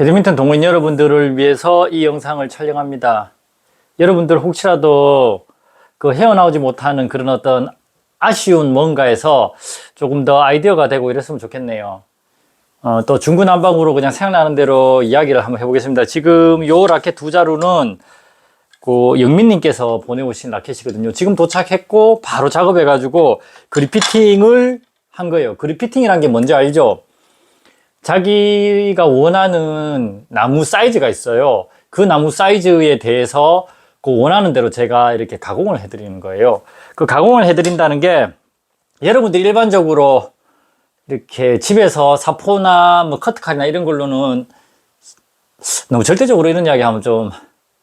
배드민턴 동호인 여러분들을 위해서 이 영상을 촬영합니다. 여러분들 혹시라도 그 헤어나오지 못하는 그런 어떤 아쉬운 뭔가에서 조금 더 아이디어가 되고 이랬으면 좋겠네요. 어, 또 중구난방으로 그냥 생각나는 대로 이야기를 한번 해보겠습니다. 지금 요 라켓 두 자루는 그 영민님께서 보내오신 라켓이거든요. 지금 도착했고 바로 작업해가지고 그리피팅을 한 거예요. 그리피팅이란 게 뭔지 알죠? 자기가 원하는 나무 사이즈가 있어요. 그 나무 사이즈에 대해서 그 원하는 대로 제가 이렇게 가공을 해드리는 거예요. 그 가공을 해드린다는 게 여러분들 일반적으로 이렇게 집에서 사포나 뭐 커트칼이나 이런 걸로는 너무 절대적으로 이런 이야기 하면 좀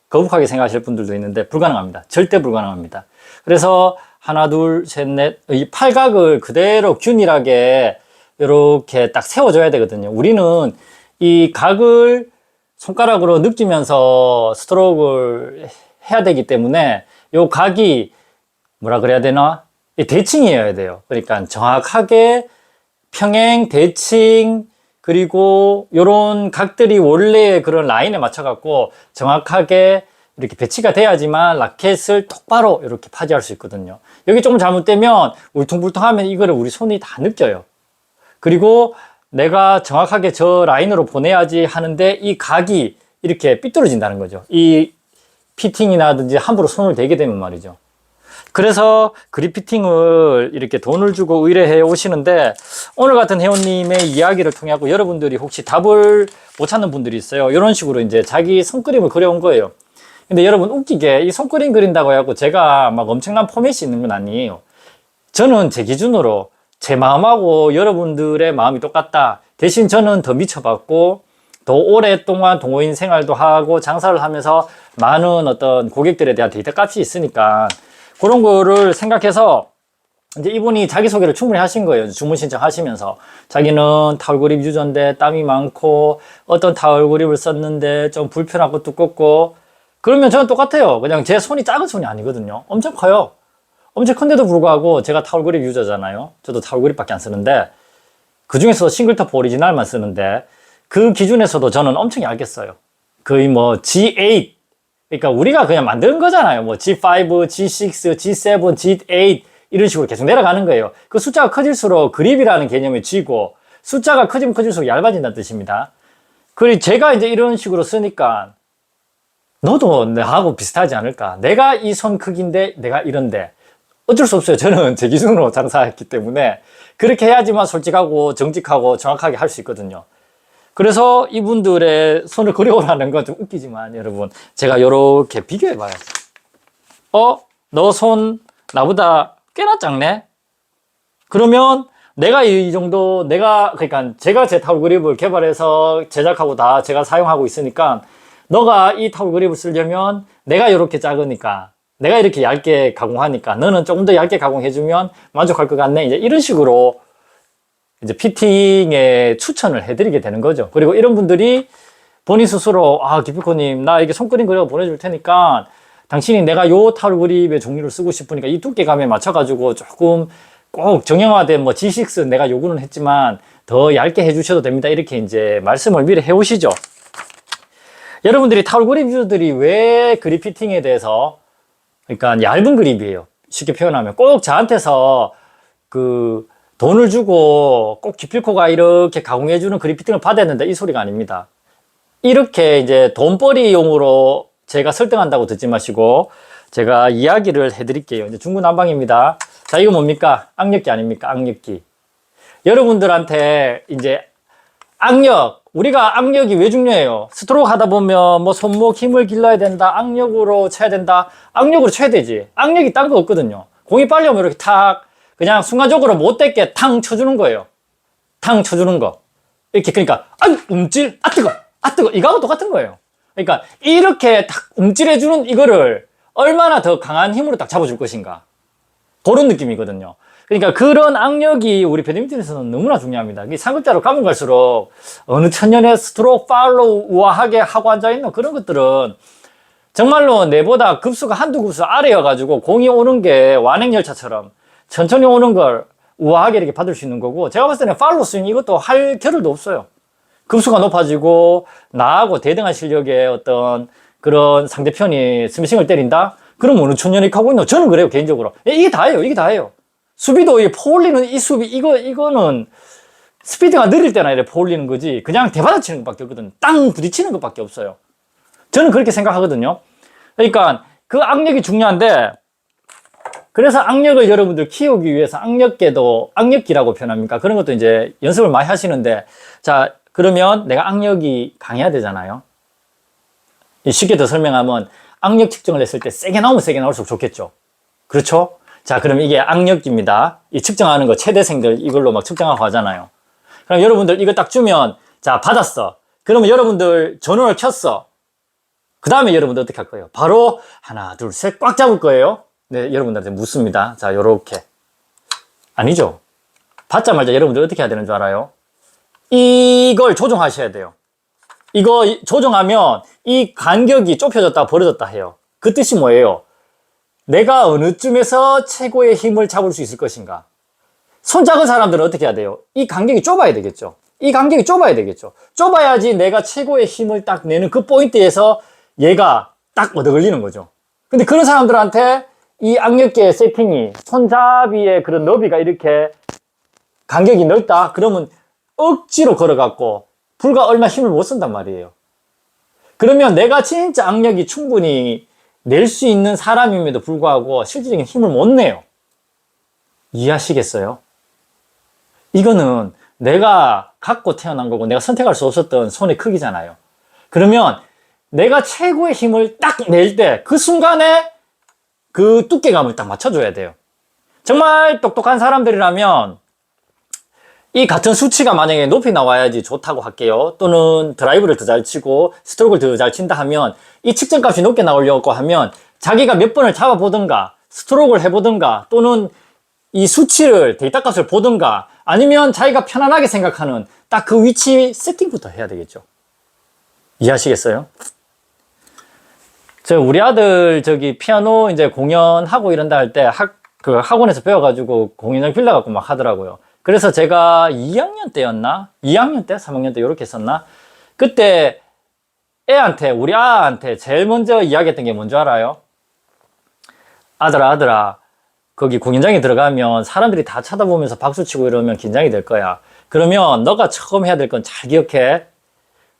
거북하게 생각하실 분들도 있는데 불가능합니다. 절대 불가능합니다. 그래서 하나, 둘, 셋, 넷, 이 팔각을 그대로 균일하게 이렇게 딱 세워줘야 되거든요. 우리는 이 각을 손가락으로 느끼면서 스트로크를 해야 되기 때문에 요 각이 뭐라 그래야 되나? 이 대칭이어야 돼요. 그러니까 정확하게 평행, 대칭, 그리고 요런 각들이 원래 그런 라인에 맞춰 갖고 정확하게 이렇게 배치가 돼야지만 라켓을 똑바로 이렇게 파지할 수 있거든요. 여기 조금 잘못되면 울퉁불퉁하면 이거를 우리 손이 다 느껴요. 그리고 내가 정확하게 저 라인으로 보내야지 하는데 이 각이 이렇게 삐뚤어진다는 거죠. 이 피팅이나든지 함부로 손을 대게 되면 말이죠. 그래서 그립피팅을 이렇게 돈을 주고 의뢰해 오시는데 오늘 같은 회원님의 이야기를 통해 고 여러분들이 혹시 답을 못 찾는 분들이 있어요. 이런 식으로 이제 자기 손그림을 그려온 거예요. 근데 여러분 웃기게 이 손그림 그린다고 해갖고 제가 막 엄청난 포맷이 있는 건 아니에요. 저는 제 기준으로 제 마음하고 여러분들의 마음이 똑같다. 대신 저는 더 미쳐봤고 더 오랫동안 동호인 생활도 하고 장사를 하면서 많은 어떤 고객들에 대한 데이터 값이 있으니까 그런 거를 생각해서 이제 이분이 자기소개를 충분히 하신 거예요. 주문 신청하시면서. 자기는 타월 그립 유저인데 땀이 많고 어떤 타월 그립을 썼는데 좀 불편하고 두껍고 그러면 저는 똑같아요. 그냥 제 손이 작은 손이 아니거든요. 엄청 커요. 엄청 큰데도 불구하고 제가 타월 그립 유저잖아요. 저도 타월 그립밖에 안 쓰는데 그 중에서 싱글탑 오리지널만 쓰는데 그 기준에서도 저는 엄청 얇게 써요. 거의 뭐 G8 그러니까 우리가 그냥 만드는 거잖아요. 뭐 G5, G6, G7, G8 이런 식으로 계속 내려가는 거예요. 그 숫자가 커질수록 그립이라는 개념이 쥐고 숫자가 커지면 커질수록 얇아진다는 뜻입니다. 그리고 제가 이제 이런 식으로 쓰니까 너도 나하고 비슷하지 않을까? 내가 이 손 크기인데 내가 이런데 어쩔 수 없어요. 저는 제 기준으로 장사했기 때문에 그렇게 해야지만 솔직하고 정직하고 정확하게 할 수 있거든요. 그래서 이분들의 손을 그려오라는 건 좀 웃기지만 여러분 제가 이렇게 비교해봐요. 어? 너 손 나보다 꽤나 작네? 그러면 내가 이 정도 내가 그러니까 제가 제 타월 그립을 개발해서 제작하고 다 제가 사용하고 있으니까 너가 이 타월 그립을 쓰려면 내가 이렇게 작으니까 내가 이렇게 얇게 가공하니까 너는 조금 더 얇게 가공해주면 만족할 것 같네. 이제 이런 식으로 이제 피팅에 추천을 해드리게 되는 거죠. 그리고 이런 분들이 본인 스스로 아 기피코님 나 이게 손그림 그려 보내줄 테니까 당신이 내가 요 타월 그립의 종류를 쓰고 싶으니까 이 두께감에 맞춰가지고 조금 꼭 정형화된 뭐 G6 내가 요구는 했지만 더 얇게 해주셔도 됩니다. 이렇게 이제 말씀을 미리 해오시죠. 여러분들이 타월 그립 유저들이 왜 그립 피팅에 대해서 그러니까 얇은 그립이에요. 쉽게 표현하면 꼭 저한테서 그 돈을 주고 꼭 기필코가 이렇게 가공해 주는 그립 피팅을 된다 이 소리가 아닙니다. 이렇게 이제 돈벌이용으로 제가 설득한다고 듣지 마시고 제가 이야기를 해드릴게요. 이제 중구난방입니다. 자 이거 뭡니까? 악력기 아닙니까? 악력기. 여러분들한테 이제 악력 우리가 악력이 왜 중요해요? 스트로크 하다 보면 뭐 손목 힘을 길러야 된다. 악력으로 쳐야 된다. 악력으로 쳐야 되지. 악력이 딴 거 없거든요. 공이 빨리 오면 이렇게 탁 그냥 순간적으로 못됐게 탕 쳐주는 거예요. 탕 쳐주는 거. 이렇게 그러니까 아 움찔 아 뜨거 아 뜨거 이거하고 똑같은 거예요. 그러니까 이렇게 탁 움찔해주는 이거를 얼마나 더 강한 힘으로 딱 잡아줄 것인가 그런 느낌이거든요. 그러니까 그런 악력이 우리 배드민턴에서는 너무나 중요합니다. 이 상급자로 가면 갈수록 어느 천년의 스트로크 팔로우 우아하게 하고 앉아있는 그런 것들은 정말로 내보다 급수가 한두 급수 아래여가지고 공이 오는 게 완행열차처럼 천천히 오는 걸 우아하게 이렇게 받을 수 있는 거고 제가 봤을 때는 팔로 스윙 이것도 할 겨를도 없어요. 급수가 높아지고 나하고 대등한 실력의 어떤 그런 상대편이 스매싱을 때린다? 그럼 어느 천년이 하고 있노? 저는 그래요, 개인적으로. 예, 이게 다예요, 이게 다예요. 수비도 이 포올리는 이 수비, 이거, 이거는 스피드가 느릴 때나 이래 포올리는 거지. 그냥 대받아 치는 것밖에 없거든. 땅 부딪히는 것밖에 없어요. 저는 그렇게 생각하거든요. 그러니까 그 악력이 중요한데, 그래서 악력을 여러분들 키우기 위해서 악력계도 악력기라고 표현합니까? 그런 것도 이제 연습을 많이 하시는데, 자, 그러면 내가 악력이 강해야 되잖아요. 쉽게 더 설명하면 악력 측정을 했을 때 세게 나오면 세게 나올수록 좋겠죠. 그렇죠? 자, 그럼 이게 악력입니다. 이 측정하는 거 최대생들 이걸로 막 측정하고 하잖아요. 그럼 여러분들 이거 딱 주면 자, 받았어. 그러면 여러분들 전원을 켰어. 그 다음에 여러분들 어떻게 할 거예요? 바로 하나, 둘, 셋 꽉 잡을 거예요. 네, 여러분들한테 묻습니다. 자, 요렇게. 아니죠. 받자마자 여러분들 어떻게 해야 되는 줄 알아요? 이걸 조정하셔야 돼요. 이거 이- 조정하면 이 간격이 좁혀졌다 벌어졌다 해요. 그 뜻이 뭐예요? 내가 어느 쯤에서 최고의 힘을 잡을 수 있을 것인가? 손 작은 사람들은 어떻게 해야 돼요? 이 간격이 좁아야 되겠죠. 이 간격이 좁아야 되겠죠. 좁아야지 내가 최고의 힘을 딱 내는 그 포인트에서 얘가 딱 얻어 걸리는 거죠. 근데 그런 사람들한테 이 악력계 세팅이 손잡이의 그런 너비가 이렇게 간격이 넓다? 그러면 억지로 걸어갖고 불과 얼마 힘을 못 쓴단 말이에요. 그러면 내가 진짜 악력이 충분히 낼 수 있는 사람임에도 불구하고 실질적인 힘을 못 내요. 이해하시겠어요? 이거는 내가 갖고 태어난 거고 내가 선택할 수 없었던 손의 크기잖아요. 그러면 내가 최고의 힘을 딱 낼 때 그 순간에 그 두께감을 딱 맞춰줘야 돼요. 정말 똑똑한 사람들이라면 이 같은 수치가 만약에 높이 나와야지 좋다고 할게요. 또는 드라이브를 더 잘 치고 스트로크를 더 잘 친다 하면 이 측정값이 높게 나오려고 하면 자기가 몇 번을 잡아보든가 스트로크를 해보든가 또는 이 수치를 데이터 값을 보든가 아니면 자기가 편안하게 생각하는 딱 그 위치 세팅부터 해야 되겠죠. 이해하시겠어요? 저 우리 아들 저기 피아노 이제 공연하고 이런다 할 때 학 그 학원에서 배워가지고 공연장 빌려갖고 막 하더라고요. 그래서 제가 2학년 때였나? 2학년 때? 3학년 때 이렇게 했었나? 그때 애한테 우리 아한테 제일 먼저 이야기했던 게 뭔지 알아요? 아들아 아들아 거기 공연장에 들어가면 사람들이 다 쳐다보면서 박수치고 이러면 긴장이 될 거야. 그러면 너가 처음 해야 될 건 잘 기억해.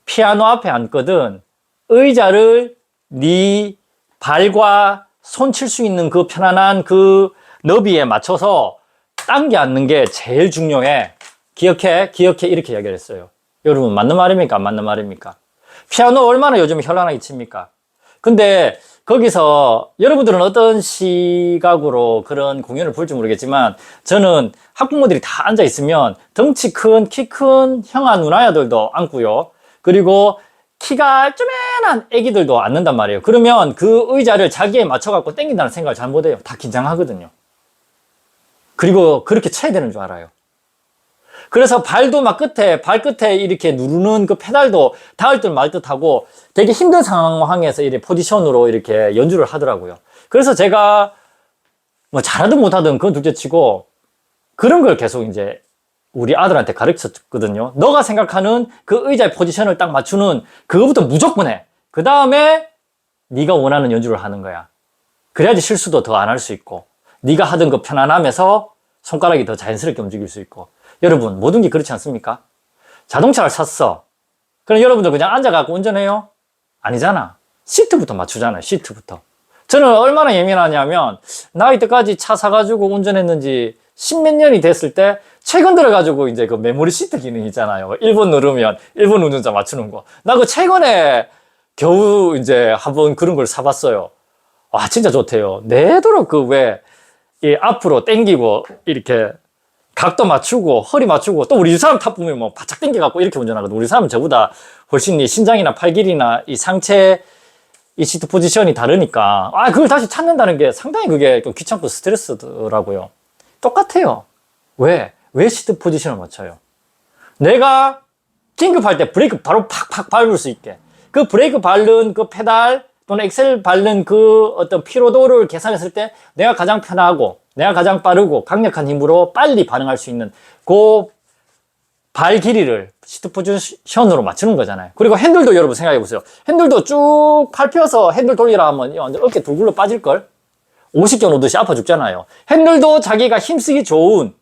피아노 앞에 앉거든. 의자를 네 발과 손 칠 수 있는 그 편안한 그 너비에 맞춰서 당겨 앉는 게 제일 중요해. 기억해, 기억해. 이렇게 이야기를 했어요. 여러분, 맞는 말입니까? 안 맞는 말입니까? 피아노 얼마나 요즘 현란하게 칩니까? 근데 거기서 여러분들은 어떤 시각으로 그런 공연을 볼지 모르겠지만 저는 학부모들이 다 앉아 있으면 덩치 큰, 키 큰 형아 누나야들도 앉고요. 그리고 키가 쪼맨한 애기들도 앉는단 말이에요. 그러면 그 의자를 자기에 맞춰갖고 땡긴다는 생각을 잘 못해요. 다 긴장하거든요. 그리고 그렇게 쳐야 되는 줄 알아요. 그래서 발도 막 끝에, 발끝에 이렇게 누르는 그 페달도 닿을 듯 말 듯하고 되게 힘든 상황에서 이렇게 포지션으로 이렇게 연주를 하더라고요. 그래서 제가 뭐 잘하든 못하든 그건 둘째 치고 그런 걸 계속 이제 우리 아들한테 가르쳤거든요. 너가 생각하는 그 의자의 포지션을 딱 맞추는 그거부터 무조건 해. 그 다음에 네가 원하는 연주를 하는 거야. 그래야지 실수도 더 안 할 수 있고 네가 하던 그 편안함에서 손가락이 더 자연스럽게 움직일 수 있고 여러분 모든 게 그렇지 않습니까? 자동차를 샀어. 그럼 여러분들 그냥 앉아갖고 운전해요? 아니잖아. 시트부터 맞추잖아요. 시트부터. 저는 얼마나 예민하냐면 나이 때까지 차 사가지고 운전했는지 십몇 년이 됐을 때 최근 들어가지고 이제 그 메모리 시트 기능 있잖아요. 1번 누르면 1번 운전자 맞추는 거. 나 그 최근에 겨우 이제 한번 그런 걸 사봤어요. 아, 진짜 좋대요. 내도록 그 왜, 이 앞으로 땡기고, 이렇게 각도 맞추고, 허리 맞추고, 또 우리 사람 탑 보면 뭐 바짝 땡겨갖고 이렇게 운전하거든. 우리 사람은 저보다 훨씬 이 신장이나 팔 길이나 이 상체, 이 시트 포지션이 다르니까, 아, 그걸 다시 찾는다는 게 상당히 그게 좀 귀찮고 스트레스더라고요. 똑같아요. 왜? 왜 시트 포지션을 맞춰요? 내가 긴급할 때 브레이크 바로 팍팍 밟을 수 있게. 그 브레이크 밟는 그 페달 또는 엑셀 밟는 그 어떤 피로도를 계산했을 때 내가 가장 편하고 내가 가장 빠르고 강력한 힘으로 빨리 반응할 수 있는 그 발 길이를 시트 포지션으로 맞추는 거잖아요. 그리고 핸들도 여러분 생각해 보세요. 핸들도 쭉 팔 펴서 핸들 돌리라 하면 완전 어깨 둘굴러 빠질걸? 50견 오듯이 아파 죽잖아요. 핸들도 자기가 힘쓰기 좋은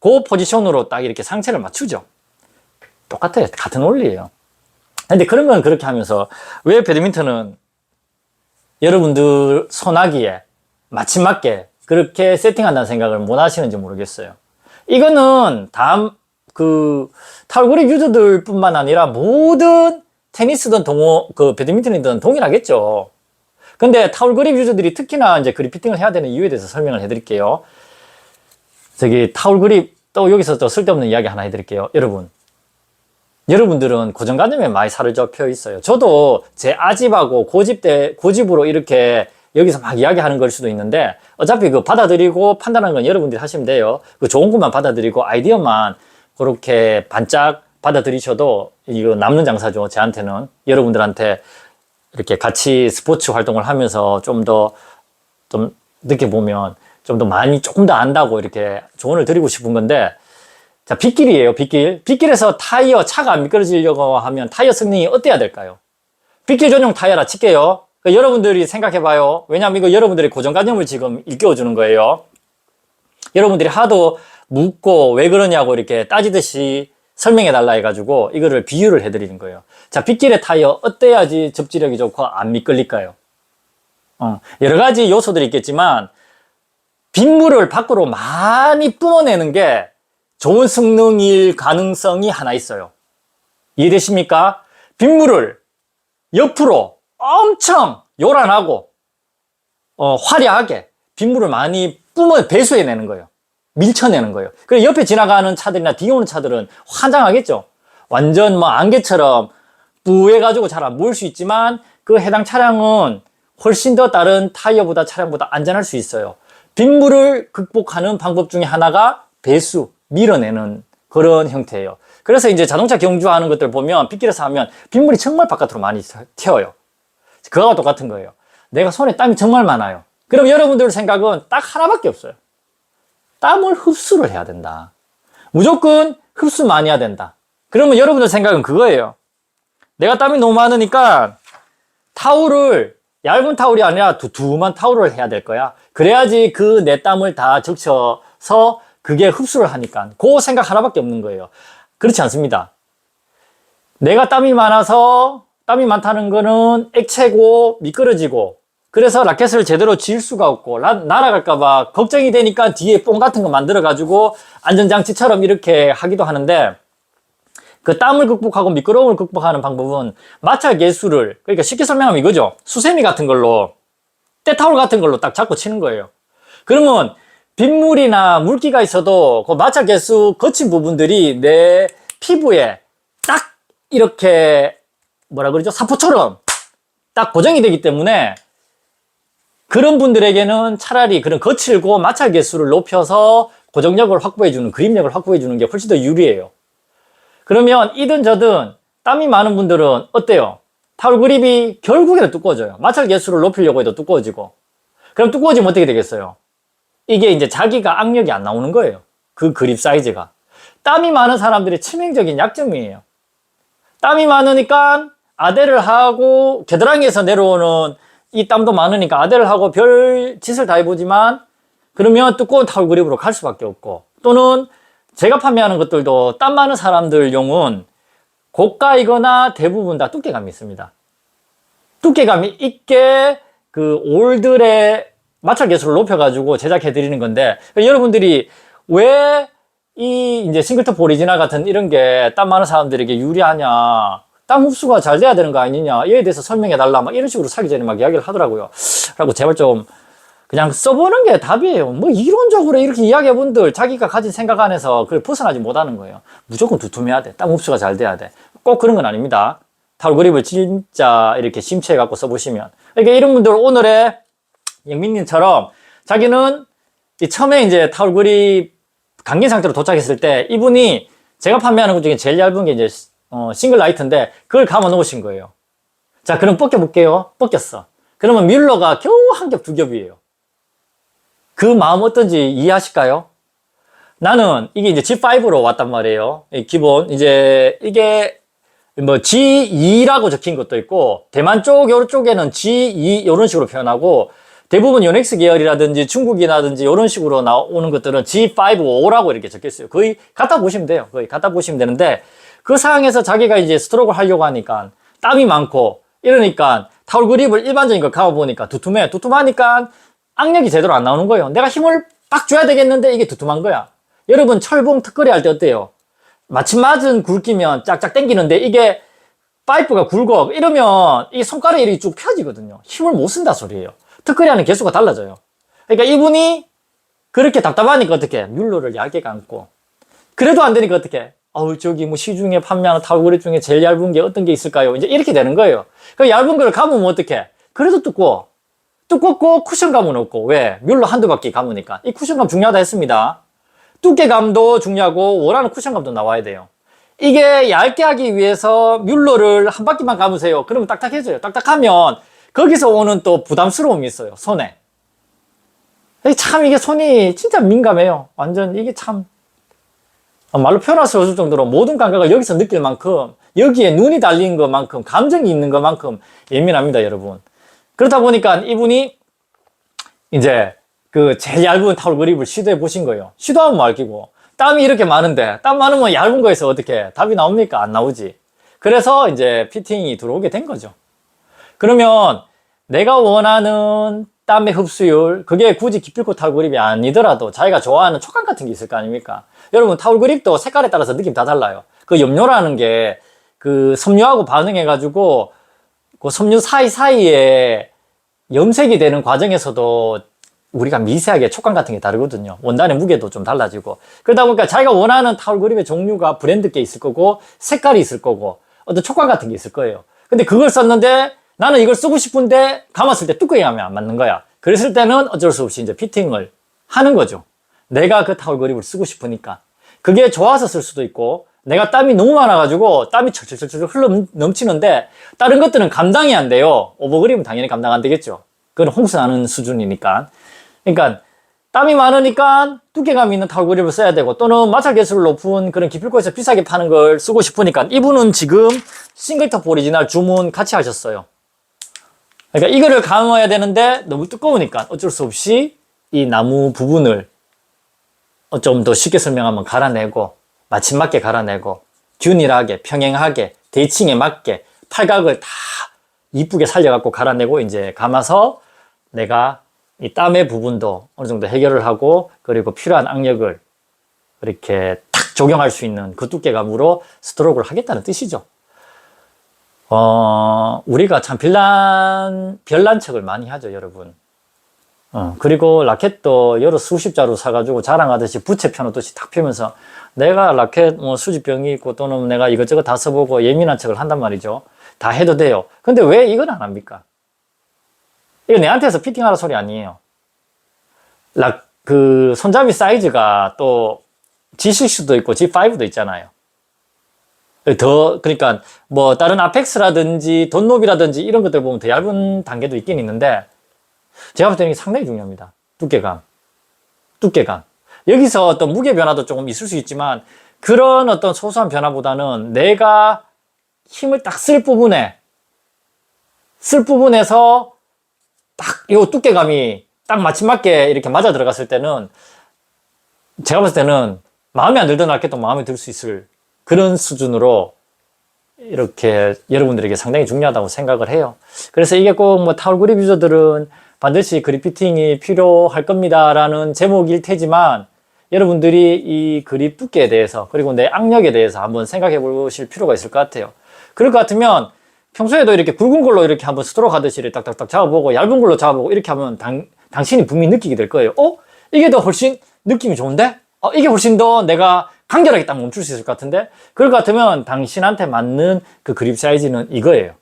그 포지션으로 딱 이렇게 상체를 맞추죠. 똑같아요. 같은 원리예요. 근데 건 그렇게 하면서 왜 배드민턴은 여러분들 손아귀에 마침 맞게 그렇게 세팅한다는 생각을 못 하시는지 모르겠어요. 이거는 다음 그 타울그립 유저들 뿐만 아니라 모든 테니스든 동호, 그 배드민턴이든 동일하겠죠. 근데 타울그립 유저들이 특히나 이제 그립 피팅을 해야 되는 이유에 대해서 설명을 해드릴게요. 저기 타울그립 또 여기서 또 쓸데없는 이야기 하나 해드릴게요. 여러분. 여러분들은 고정관념에 많이 접혀 있어요. 저도 제 아집하고 고집 때, 고집으로 이렇게 여기서 막 이야기하는 걸 수도 있는데 어차피 그 받아들이고 판단하는 건 여러분들이 하시면 돼요. 그 좋은 것만 받아들이고 아이디어만 그렇게 반짝 받아들이셔도 이거 남는 장사죠. 제한테는 여러분들한테 이렇게 같이 스포츠 활동을 하면서 좀더좀 늦게 보면 좀 더 많이 조금 더 안다고 이렇게 조언을 드리고 싶은 건데 자 빗길이에요 빗길 빗길에서 타이어 차가 안 미끄러지려고 하면 타이어 성능이 어때야 될까요? 빗길 전용 타이어라 칠게요 그 여러분들이 생각해봐요 왜냐하면 이거 여러분들의 고정관념을 지금 일깨워주는 거예요 여러분들이 하도 묻고 왜 그러냐고 이렇게 따지듯이 설명해 달라 해가지고 이거를 비유를 해드리는 거예요. 자, 빗길의 타이어 어때야지 접지력이 좋고 안 미끌릴까요? 어, 여러 가지 요소들이 있겠지만 빗물을 밖으로 많이 뿜어내는 게 좋은 성능일 가능성이 하나 있어요. 이해되십니까? 빗물을 옆으로 엄청 요란하고 어, 화려하게 빗물을 많이 뿜어 배수해내는 거예요. 밀쳐내는 거예요. 그리고 옆에 지나가는 차들이나 뒤에 오는 차들은 환장하겠죠. 완전 뭐 안개처럼 뿌해가지고 잘 안 보일 수 있지만 그 해당 차량은 훨씬 더 다른 타이어보다 차량보다 안전할 수 있어요. 빗물을 극복하는 방법 중에 하나가 배수, 밀어내는 그런 형태예요. 그래서 이제 자동차 경주하는 것들 보면 빗길에서 하면 빗물이 정말 바깥으로 많이 튀어요. 그거와 똑같은 거예요. 내가 손에 땀이 정말 많아요. 그럼 여러분들 생각은 딱 하나밖에 없어요. 땀을 흡수를 해야 된다. 무조건 흡수 많이 해야 된다. 그러면 여러분들 생각은 그거예요. 내가 땀이 너무 많으니까 타올을 얇은 타올이 아니라 두툼한 타올을 해야 될 거야. 그래야지 그 내 땀을 다 적셔서 그게 흡수를 하니까. 그 생각 하나밖에 없는 거예요. 그렇지 않습니다. 내가 땀이 많아서 땀이 많다는 거는 액체고 미끄러지고 그래서 라켓을 제대로 질 수가 없고 라- 날아갈까 봐 걱정이 되니까 뒤에 뽕 같은 거 만들어 가지고 안전장치처럼 이렇게 하기도 하는데 그 땀을 극복하고 미끄러움을 극복하는 방법은 마찰 개수를 그러니까 쉽게 설명하면 이거죠 수세미 같은 걸로 때타올 같은 걸로 딱 잡고 치는 거예요 그러면 빗물이나 물기가 있어도 그 마찰 개수 거친 부분들이 내 피부에 딱 이렇게 뭐라 그러죠 사포처럼 딱 고정이 되기 때문에 그런 분들에게는 차라리 그런 거칠고 마찰 개수를 높여서 고정력을 확보해주는, 그립력을 확보해주는 게 훨씬 더 유리해요. 그러면 이든 저든 땀이 많은 분들은 어때요? 타올 그립이 결국에는 두꺼워져요. 마찰 개수를 높이려고 해도 두꺼워지고. 그럼 두꺼워지면 어떻게 되겠어요? 이게 이제 자기가 악력이 안 나오는 거예요. 그 그립 사이즈가. 땀이 많은 사람들의 치명적인 약점이에요. 땀이 많으니까 아대를 하고 겨드랑이에서 내려오는 이 땀도 많으니까 아대를 하고 별 짓을 다 해보지만 그러면 두꺼운 타올 그립으로 갈 수밖에 없고 또는 제가 판매하는 것들도 땀 많은 사람들용은 고가이거나 대부분 다 두께감이 있습니다. 두께감이 있게 그 올들의 마찰 개수를 높여가지고 제작해 드리는 건데 여러분들이 왜 이 이제 싱글톱 오리지널 같은 이런 게 땀 많은 사람들에게 유리하냐 땀 흡수가 잘 돼야 되는 거 아니냐 이에 대해서 설명해 달라 막 이런 식으로 사기 전에 막 이야기를 하더라고요. 그리고 제발 좀 그냥 써보는 게 답이에요. 뭐 이론적으로 이렇게 이야기해 분들 자기가 가진 생각 안에서 그걸 벗어나지 못하는 거예요. 무조건 두툼해야 돼땀 흡수가 잘 돼야 돼 꼭 그런 건 아닙니다. 타올 그립을 진짜 이렇게 심취해 갖고 써보시면. 그러니까 이런 분들 오늘의 영민님처럼 자기는 이 처음에 이제 타올 그립 감긴 상태로 도착했을 때 이분이 제가 판매하는 것 중에 제일 얇은 게 이제 어, 싱글 라이트인데 그걸 감아 놓으신 거예요. 자, 그럼 벗겨 볼게요. 벗겼어. 그러면 뮬러가 겨우 한 겹, 두 겹이에요. 그 마음 어떤지 이해하실까요? 나는 이게 이제 G5로 왔단 말이에요. 이 기본 이제 이게 뭐 G2라고 적힌 것도 있고 대만 쪽 요런 쪽에는 G2 이런 식으로 표현하고 대부분 요넥스 계열이라든지 중국이라든지 이런 식으로 나오는 것들은 G5, 5라고 이렇게 적혀 있어요. 거의 갖다 보시면 돼요. 거의 갖다 보시면 되는데 그 상황에서 자기가 이제 스트로크를 하려고 하니까 땀이 많고 이러니까 타올 그립을 일반적인 걸 감아보니까 두툼해. 두툼하니까 악력이 제대로 안 나오는 거예요. 내가 힘을 빡 줘야 되겠는데 이게 두툼한 거야. 여러분 철봉 특거리 할 때 어때요? 마침 맞은 굵기면 짝짝 당기는데 이게 파이프가 굵어 이러면 이 손가락 이렇게 쭉 펴지거든요. 힘을 못 쓴다 소리예요. 특거리 하는 개수가 달라져요. 그러니까 이분이 그렇게 답답하니까 어떻게 뮬러를 얇게 감고 그래도 안 되니까 어떻게 어우 저기 뭐 시중에 판매하는 타올그립 중에 제일 얇은 게 어떤 게 있을까요? 이제 이렇게 되는 거예요. 그 얇은 걸 감으면 어떻게? 그래도 두꺼워. 두껍고 쿠션감은 없고 왜? 뮬러 한두 바퀴 감으니까 이 쿠션감 중요하다 했습니다. 두께감도 중요하고 원하는 쿠션감도 나와야 돼요. 이게 얇게 하기 위해서 뮬러를 한 바퀴만 감으세요. 그러면 딱딱해져요. 딱딱하면 거기서 오는 또 부담스러움이 있어요. 손에. 참 이게 손이 진짜 민감해요. 완전 이게 참 어, 말로 표현할 수 없을 정도로 모든 감각을 여기서 느낄 만큼 여기에 눈이 달린 것만큼 감정이 있는 것만큼 예민합니다, 여러분. 그러다 보니까 이분이 이제 그 제일 얇은 타올 그립을 시도해 보신 거예요. 시도하면 말기고 땀이 이렇게 많은데 땀 많으면 얇은 거에서 어떻게 답이 나옵니까? 안 나오지. 그래서 이제 피팅이 들어오게 된 거죠. 그러면 내가 원하는 땀의 흡수율 그게 굳이 기필코 타올 그립이 아니더라도 자기가 좋아하는 촉감 같은 게 있을 거 아닙니까? 여러분 타올 그립도 색깔에 따라서 느낌 다 달라요. 그 염료라는 게 그 섬유하고 반응해 가지고 그 섬유 사이사이에 염색이 되는 과정에서도 우리가 미세하게 촉감 같은 게 다르거든요. 원단의 무게도 좀 달라지고. 그러다 보니까 자기가 원하는 타올 그립의 종류가 브랜드 게 있을 거고, 색깔이 있을 거고, 어떤 촉감 같은 게 있을 거예요. 근데 그걸 썼는데 나는 이걸 쓰고 싶은데 감았을 때 뚜껑이 하면 안 맞는 거야. 그랬을 때는 어쩔 수 없이 이제 피팅을 하는 거죠. 내가 그 타올 그립을 쓰고 싶으니까. 그게 좋아서 쓸 수도 있고, 내가 땀이 너무 많아가지고 땀이 철철철철 흘러 넘치는데 다른 것들은 감당이 안 돼요. 오버그립은 당연히 감당 안 되겠죠. 그건 홍수 나는 수준이니까. 그러니까 땀이 많으니까 두께감 있는 타올 그립을 써야 되고 또는 마찰 개수를 높은 그런 기필코에서 비싸게 파는 걸 쓰고 싶으니까 이분은 지금 싱글탑 오리지널 주문 같이 하셨어요. 그러니까 이거를 감아야 되는데 너무 두꺼우니까 어쩔 수 없이 이 나무 부분을 좀 더 쉽게 설명하면 갈아내고 마침 맞게 갈아내고 균일하게 평행하게 대칭에 맞게 팔각을 다 이쁘게 살려갖고 갈아내고 이제 감아서 내가 이 땀의 부분도 어느 정도 해결을 하고 그리고 필요한 악력을 이렇게 탁 적용할 수 있는 그 두께감으로 스트로크를 하겠다는 뜻이죠. 어, 우리가 참 별난, 별난 척을 많이 하죠, 여러분. 어, 그리고 라켓도 여러 수십 자루 사가지고 자랑하듯이 부채 펴놓듯이 탁 펴면서 내가 라켓 뭐 수집병이 있고 또는 내가 이것저것 다 써보고 예민한 척을 한단 말이죠. 다 해도 돼요. 근데 왜 이건 안 합니까? 이거 내한테서 피팅하라 소리 아니에요. 라, 그 손잡이 사이즈가 또 G6도 있고 G5도 있잖아요. 더 그러니까 뭐 다른 아펙스라든지 덧노비라든지 이런 것들 보면 더 얇은 단계도 있긴 있는데 제가 볼 때는 상당히 중요합니다. 두께감. 두께감. 여기서 어떤 무게 변화도 조금 있을 수 있지만 그런 어떤 소소한 변화보다는 내가 힘을 딱 쓸 부분에 쓸 부분에서 딱 이 두께감이 딱 마침 맞게 이렇게 맞아 들어갔을 때는 제가 봤을 때는 마음에 안 들던 라켓도 마음에 들 수 있을 그런 수준으로 이렇게 여러분들에게 상당히 중요하다고 생각을 해요. 그래서 이게 꼭 뭐 타올 그립 유저들은 반드시 그립 피팅이 필요할 겁니다라는 제목일 테지만 여러분들이 이 그립 두께에 대해서 그리고 내 악력에 대해서 한번 생각해 보실 필요가 있을 것 같아요. 그럴 것 같으면 평소에도 이렇게 굵은 걸로 이렇게 한번 스트로크 하듯이 이렇게 딱딱딱 잡아보고 얇은 걸로 잡아보고 이렇게 하면 당, 당신이 분명히 느끼게 될 거예요. 어? 이게 더 훨씬 느낌이 좋은데? 어, 이게 훨씬 더 내가 간결하게 딱 멈출 수 있을 것 같은데? 그럴 것 같으면 당신한테 맞는 그 그립 사이즈는 이거예요.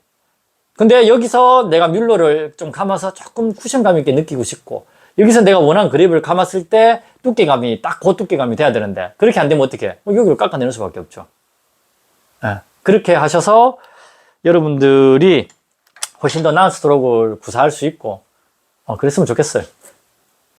근데 여기서 내가 뮬러를 좀 감아서 조금 쿠션감 있게 느끼고 싶고 여기서 내가 원하는 그립을 감았을 때 두께감이 딱 그 두께감이 돼야 되는데 그렇게 안 되면 어떻게? 여기를 깎아내는 수밖에 없죠. 네. 그렇게 하셔서 여러분들이 훨씬 더 나은 스트로크를 구사할 수 있고 어, 그랬으면 좋겠어요.